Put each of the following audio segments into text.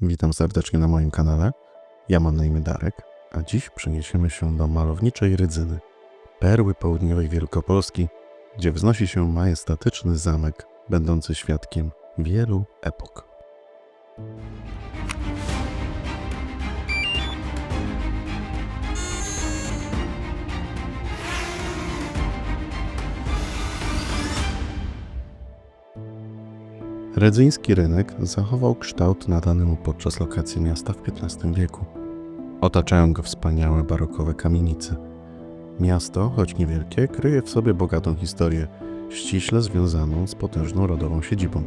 Witam serdecznie na moim kanale. Ja mam na imię Darek, a dziś przeniesiemy się do malowniczej Rydzyny, perły południowej Wielkopolski, gdzie wznosi się majestatyczny zamek, będący świadkiem wielu epok. Redzyński rynek zachował kształt nadany mu podczas lokacji miasta w XV wieku. Otaczają go wspaniałe barokowe kamienice. Miasto, choć niewielkie, kryje w sobie bogatą historię, ściśle związaną z potężną rodową siedzibą.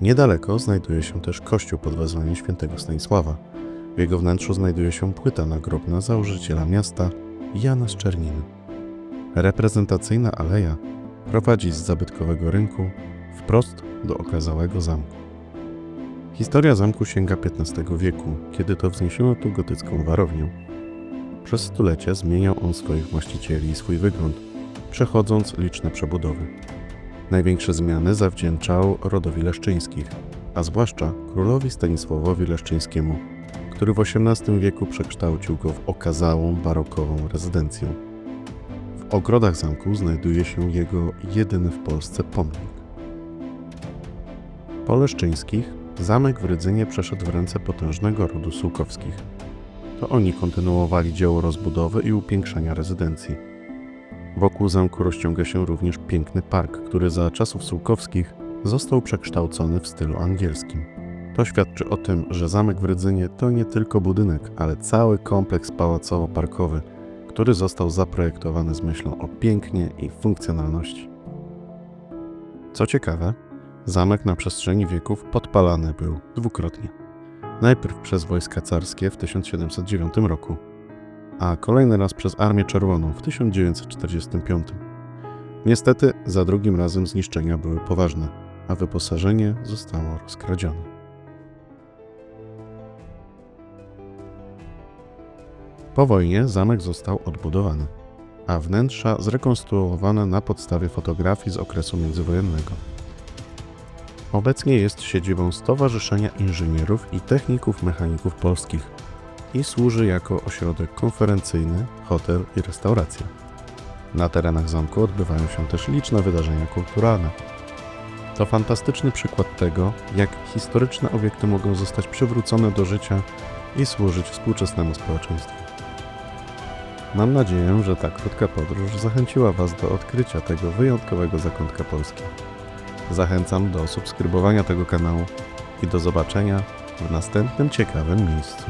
Niedaleko znajduje się też kościół pod wezwaniem świętego Stanisława. W jego wnętrzu znajduje się płyta nagrobna założyciela miasta Jana z Czerniny. Reprezentacyjna aleja prowadzi z zabytkowego rynku wprost do okazałego zamku. Historia zamku sięga XV wieku, kiedy to wzniesiono tu gotycką warownię. Przez stulecia zmieniał on swoich właścicieli i swój wygląd, przechodząc liczne przebudowy. Największe zmiany zawdzięczał rodowi Leszczyńskich, a zwłaszcza królowi Stanisławowi Leszczyńskiemu, który w XVIII wieku przekształcił go w okazałą barokową rezydencję. W ogrodach zamku znajduje się jego jedyny w Polsce pomnik. Po Leszczyńskich zamek w Rydzynie przeszedł w ręce potężnego rodu Sułkowskich. To oni kontynuowali dzieło rozbudowy i upiększania rezydencji. Wokół zamku rozciąga się również piękny park, który za czasów Sułkowskich został przekształcony w stylu angielskim. To świadczy o tym, że zamek w Rydzynie to nie tylko budynek, ale cały kompleks pałacowo-parkowy, który został zaprojektowany z myślą o pięknie i funkcjonalności. Co ciekawe, zamek na przestrzeni wieków podpalany był dwukrotnie. Najpierw przez wojska carskie w 1709 roku, a kolejny raz przez Armię Czerwoną w 1945. Niestety, za drugim razem zniszczenia były poważne, a wyposażenie zostało rozkradzione. Po wojnie zamek został odbudowany, a wnętrza zrekonstruowane na podstawie fotografii z okresu międzywojennego. Obecnie jest siedzibą Stowarzyszenia Inżynierów i Techników Mechaników Polskich i służy jako ośrodek konferencyjny, hotel i restauracja. Na terenach zamku odbywają się też liczne wydarzenia kulturalne. To fantastyczny przykład tego, jak historyczne obiekty mogą zostać przywrócone do życia i służyć współczesnemu społeczeństwu. Mam nadzieję, że ta krótka podróż zachęciła Was do odkrycia tego wyjątkowego zakątka Polski. Zachęcam do subskrybowania tego kanału i do zobaczenia w następnym ciekawym miejscu.